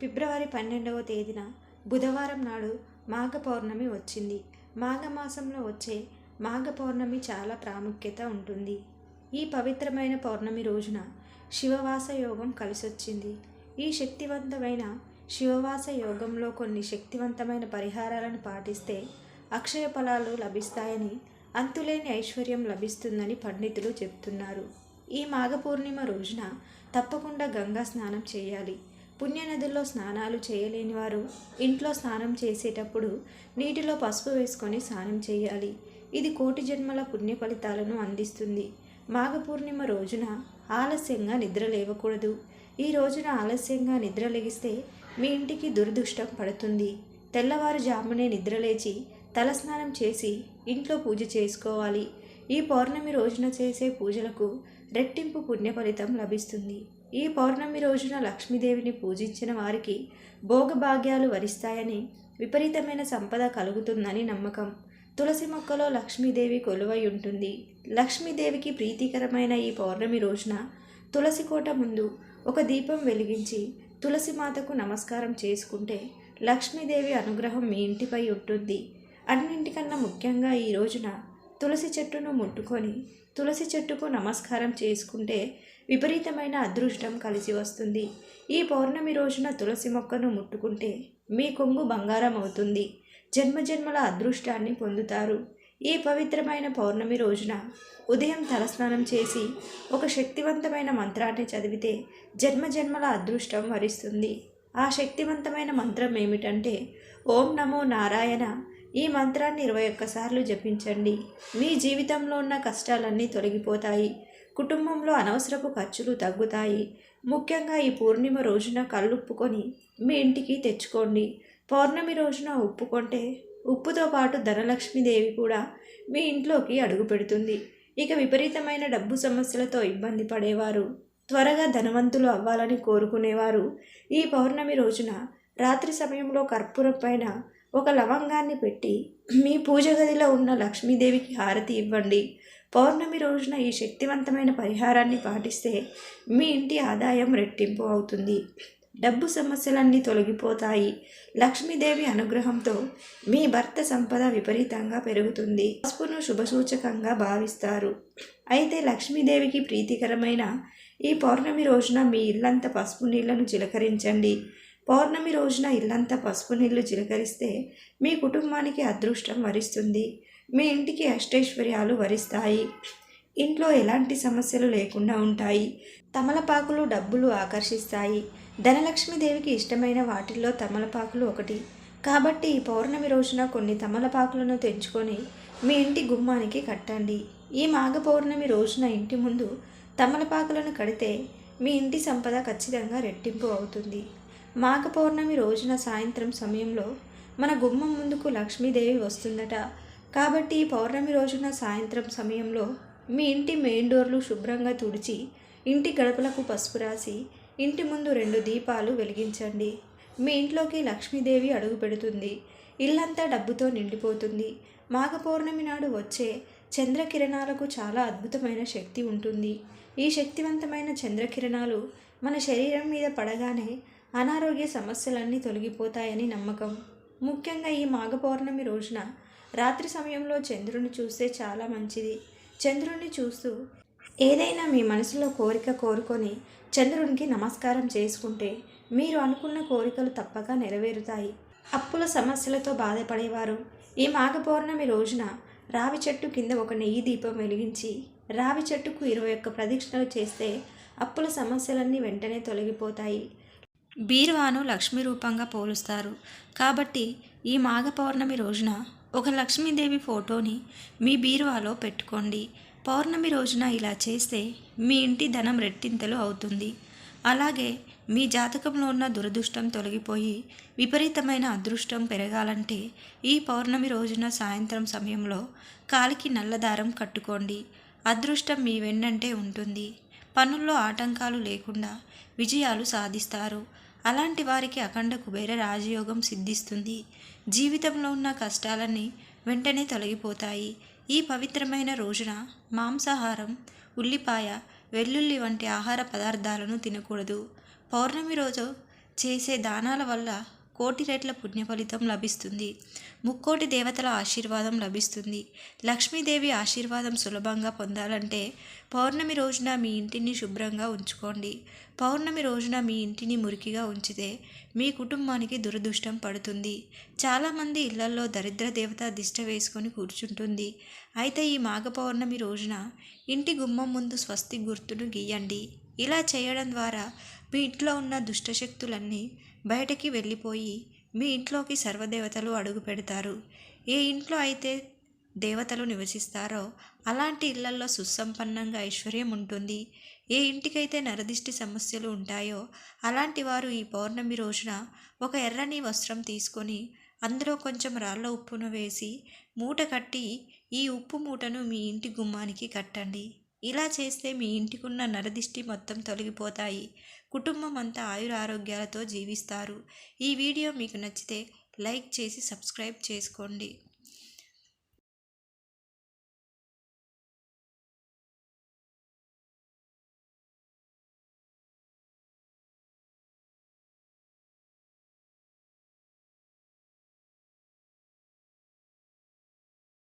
ఫిబ్రవరి పన్నెండవ తేదీన బుధవారం నాడు మాఘ పౌర్ణమి వచ్చింది. మాఘమాసంలో వచ్చే మాఘ పౌర్ణమి చాలా ప్రాముఖ్యత ఉంటుంది. ఈ పవిత్రమైన పౌర్ణమి రోజున శివవాస యోగం కలిసొచ్చింది. ఈ శక్తివంతమైన శివవాస యోగంలో కొన్ని శక్తివంతమైన పరిహారాలను పాటిస్తే అక్షయ ఫలాలు లభిస్తాయని అంతులేని ఐశ్వర్యం లభిస్తుందని పండితులు చెప్తున్నారు. ఈ మాఘ పూర్ణిమ రోజున తప్పకుండా గంగా స్నానం చేయాలి. పుణ్యనదుల్లో స్నానాలు చేయలేని వారు ఇంట్లో స్నానం చేసేటప్పుడు నీటిలో పసుపు వేసుకొని స్నానం చేయాలి. ఇది కోటి జన్మల పుణ్య ఫలితాలను అందిస్తుంది. మాఘ పూర్ణిమ రోజున ఆలస్యంగా నిద్ర లేవకూడదు. ఈ రోజున ఆలస్యంగా నిద్ర లెగిస్తే మీ ఇంటికి దురదృష్టం పడుతుంది. తెల్లవారుజామునే నిద్రలేచి తలస్నానం చేసి ఇంట్లో పూజ చేసుకోవాలి. ఈ పౌర్ణమి రోజున చేసే పూజలకు రెట్టింపు పుణ్య ఫలితం లభిస్తుంది. ఈ పౌర్ణమి రోజున లక్ష్మీదేవిని పూజించిన వారికి భోగభాగ్యాలు వరిస్తాయని విపరీతమైన సంపద కలుగుతుందని నమ్మకం. తులసి మొక్కలో లక్ష్మీదేవి కొలువై ఉంటుంది లక్ష్మీదేవికి ప్రీతికరమైన ఈ పౌర్ణమి రోజున తులసి కోట ముందు ఒక దీపం వెలిగించి తులసి మాతకు నమస్కారం చేసుకుంటే లక్ష్మీదేవి అనుగ్రహం మీ ఇంటిపై ఉంటుంది. అన్నింటికన్నా ముఖ్యంగా ఈ రోజున తులసి చెట్టును ముట్టుకొని తులసి చెట్టుకు నమస్కారం చేసుకుంటే విపరీతమైన అదృష్టం కలిసి వస్తుంది. ఈ పౌర్ణమి రోజున తులసి మొక్కను ముట్టుకుంటే మీ కొంగు బంగారం అవుతుంది. జన్మజన్మల అదృష్టాన్ని పొందుతారు. ఈ పవిత్రమైన పౌర్ణమి రోజున ఉదయం తలస్నానం చేసి ఒక శక్తివంతమైన మంత్రాన్ని చదివితే జన్మజన్మల అదృష్టం వరిస్తుంది. ఆ శక్తివంతమైన మంత్రం ఏమిటంటే ఓం నమో నారాయణ ఈ మంత్రాన్ని ఇరవై ఒక్కసార్లు జపించండి. మీ జీవితంలో ఉన్న కష్టాలన్నీ తొలగిపోతాయి. కుటుంబంలో అనవసరపు ఖర్చులు తగ్గుతాయి. ముఖ్యంగా ఈ పూర్ణిమ రోజున కళ్ళుప్పుకొని మీ ఇంటికి తెచ్చుకోండి. పౌర్ణమి రోజున ఉప్పు కొంటే ఉప్పుతో పాటు ధనలక్ష్మీదేవి కూడా మీ ఇంట్లోకి అడుగు పెడుతుంది. ఇక విపరీతమైన డబ్బు సమస్యలతో ఇబ్బంది పడేవారు. త్వరగా ధనవంతులు అవ్వాలని కోరుకునేవారు. ఈ పౌర్ణమి రోజున రాత్రి సమయంలో కర్పూరం పైన ఒక లవంగాన్ని పెట్టి మీ పూజ గదిలో ఉన్న లక్ష్మీదేవికి హారతి ఇవ్వండి. పౌర్ణమి రోజున ఈ శక్తివంతమైన పరిహారాన్ని పాటిస్తే మీ ఇంటి ఆదాయం రెట్టింపు అవుతుంది. డబ్బు సమస్యలన్నీ తొలగిపోతాయి. లక్ష్మీదేవి అనుగ్రహంతో మీ భర్త సంపద విపరీతంగా పెరుగుతుంది. పసుపును శుభసూచకంగా భావిస్తారు. అయితే లక్ష్మీదేవికి ప్రీతికరమైన ఈ పౌర్ణమి రోజున మీ ఇల్లంతా పసుపు నీళ్ళను చిలకరించండి. పౌర్ణమి రోజున ఇల్లంతా పసుపు నీళ్ళు చిలకరిస్తే మీ కుటుంబానికి అదృష్టం వరిస్తుంది. మీ ఇంటికి అష్టైశ్వర్యాలు వరిస్తాయి. ఇంట్లో ఎలాంటి సమస్యలు లేకుండా ఉంటాయి. తమలపాకులు డబ్బులు ఆకర్షిస్తాయి. ధనలక్ష్మీదేవికి ఇష్టమైన వాటిల్లో తమలపాకులు ఒకటి. కాబట్టి ఈ పౌర్ణమి రోజున కొన్ని తమలపాకులను తెంచుకొని మీ ఇంటి గుమ్మానికి కట్టండి. ఈ మాఘ పౌర్ణమి రోజున ఇంటి ముందు తమలపాకులను కడితే మీ ఇంటి సంపద ఖచ్చితంగా రెట్టింపు అవుతుంది. మాఘ పౌర్ణమి రోజున సాయంత్రం సమయంలో మన గుమ్మం ముందుకు లక్ష్మీదేవి వస్తుందట. కాబట్టి పౌర్ణమి రోజున సాయంత్రం సమయంలో మీ ఇంటి మెయిన్ డోర్లు శుభ్రంగా తుడిచి ఇంటి గడపలకు పసుపు రాసి ఇంటి ముందు రెండు దీపాలు వెలిగించండి. మీ ఇంట్లోకి లక్ష్మీదేవి అడుగు పెడుతుంది. ఇల్లంతా డబ్బుతో నిండిపోతుంది. మాఘ పౌర్ణమి నాడు వచ్చే చంద్రకిరణాలకు చాలా అద్భుతమైన శక్తి ఉంటుంది. ఈ శక్తివంతమైన చంద్రకిరణాలు మన శరీరం మీద పడగానే అనారోగ్య సమస్యలన్నీ తొలగిపోతాయని నమ్మకం. ముఖ్యంగా ఈ మాఘ పౌర్ణమి రోజున రాత్రి సమయంలో చంద్రుని చూస్తే చాలా మంచిది. చంద్రుని చూస్తూ ఏదైనా మీ మనసులో కోరిక కోరుకొని చంద్రునికి నమస్కారం చేసుకుంటే మీరు అనుకున్న కోరికలు తప్పక నెరవేరుతాయి. అప్పుల సమస్యలతో బాధపడేవారు. ఈ మాఘ పౌర్ణమి రోజున రావి చెట్టు కింద ఒక నెయ్యి దీపం వెలిగించి రావి చెట్టుకు ఇరవై ఒక్క ప్రదక్షిణలు చేస్తే అప్పుల సమస్యలన్నీ వెంటనే తొలగిపోతాయి. బీరువాను లక్ష్మీ రూపంగా పోలుస్తారు. కాబట్టి ఈ మాఘ పౌర్ణమి రోజున ఒక లక్ష్మీదేవి ఫోటోని మీ బీరువాలో పెట్టుకోండి. పౌర్ణమి రోజున ఇలా చేస్తే మీ ఇంటి ధనం రెట్టింతలు అవుతుంది. అలాగే మీ జాతకంలో ఉన్న దురదృష్టం తొలగిపోయి విపరీతమైన అదృష్టం పెరగాలంటే ఈ పౌర్ణమి రోజున సాయంత్రం సమయంలో కాలికి నల్లదారం కట్టుకోండి. అదృష్టం మీ వెన్నంటే ఉంటుంది. పనుల్లో ఆటంకాలు లేకుండా విజయాలు సాధిస్తారు. అలాంటి వారికి అఖండ కుబేర రాజయోగం సిద్ధిస్తుంది. జీవితంలో ఉన్న కష్టాలన్నీ వెంటనే తొలగిపోతాయి. ఈ పవిత్రమైన రోజున మాంసాహారం ఉల్లిపాయ వెల్లుల్లి వంటి ఆహార పదార్థాలను తినకూడదు. పౌర్ణమి రోజు చేసే దానాల వల్ల కోటి రెట్ల పుణ్యఫలితం లభిస్తుంది. ముక్కోటి దేవతల ఆశీర్వాదం లభిస్తుంది. లక్ష్మీదేవి ఆశీర్వాదం సులభంగా పొందాలంటే పౌర్ణమి రోజున మీ ఇంటిని శుభ్రంగా ఉంచుకోండి. పౌర్ణమి రోజున మీ ఇంటిని మురికిగా ఉంచితే మీ కుటుంబానికి దురదృష్టం పడుతుంది. చాలామంది ఇళ్ళలో దరిద్ర దేవత దిష్ట వేసుకొని కూర్చుంటుంది. అయితే ఈ మాఘ పౌర్ణమి రోజున ఇంటి గుమ్మం ముందు స్వస్తి గుర్తును గీయండి. ఇలా చేయడం ద్వారా మీ ఇంట్లో ఉన్న దుష్టశక్తులన్నీ బయటకి వెళ్ళిపోయి మీ ఇంట్లోకి సర్వదేవతలు అడుగు పెడతారు. ఏ ఇంట్లో అయితే దేవతలు నివసిస్తారో అలాంటి ఇళ్ళలో సుసంపన్నంగా ఐశ్వర్యం ఉంటుంది. ఏ ఇంటికైతే నరదిష్టి సమస్యలు ఉంటాయో అలాంటి వారు ఈ పౌర్ణమి రోజున ఒక ఎర్రని వస్త్రం తీసుకొని అందులో కొంచెం రాళ్ళ ఉప్పును వేసి మూట కట్టి ఈ ఉప్పు మూటను మీ ఇంటి గుమ్మానికి కట్టండి. ఇలా చేస్తే మీ ఇంటికున్న నరదిష్టి మొత్తం తొలగిపోతాయి. కుటుంబం అంతా ఆయురారోగ్యాలతో జీవిస్తారు. ఈ వీడియో మీకు నచ్చితే లైక్ చేసి సబ్స్క్రైబ్ చేసుకోండి.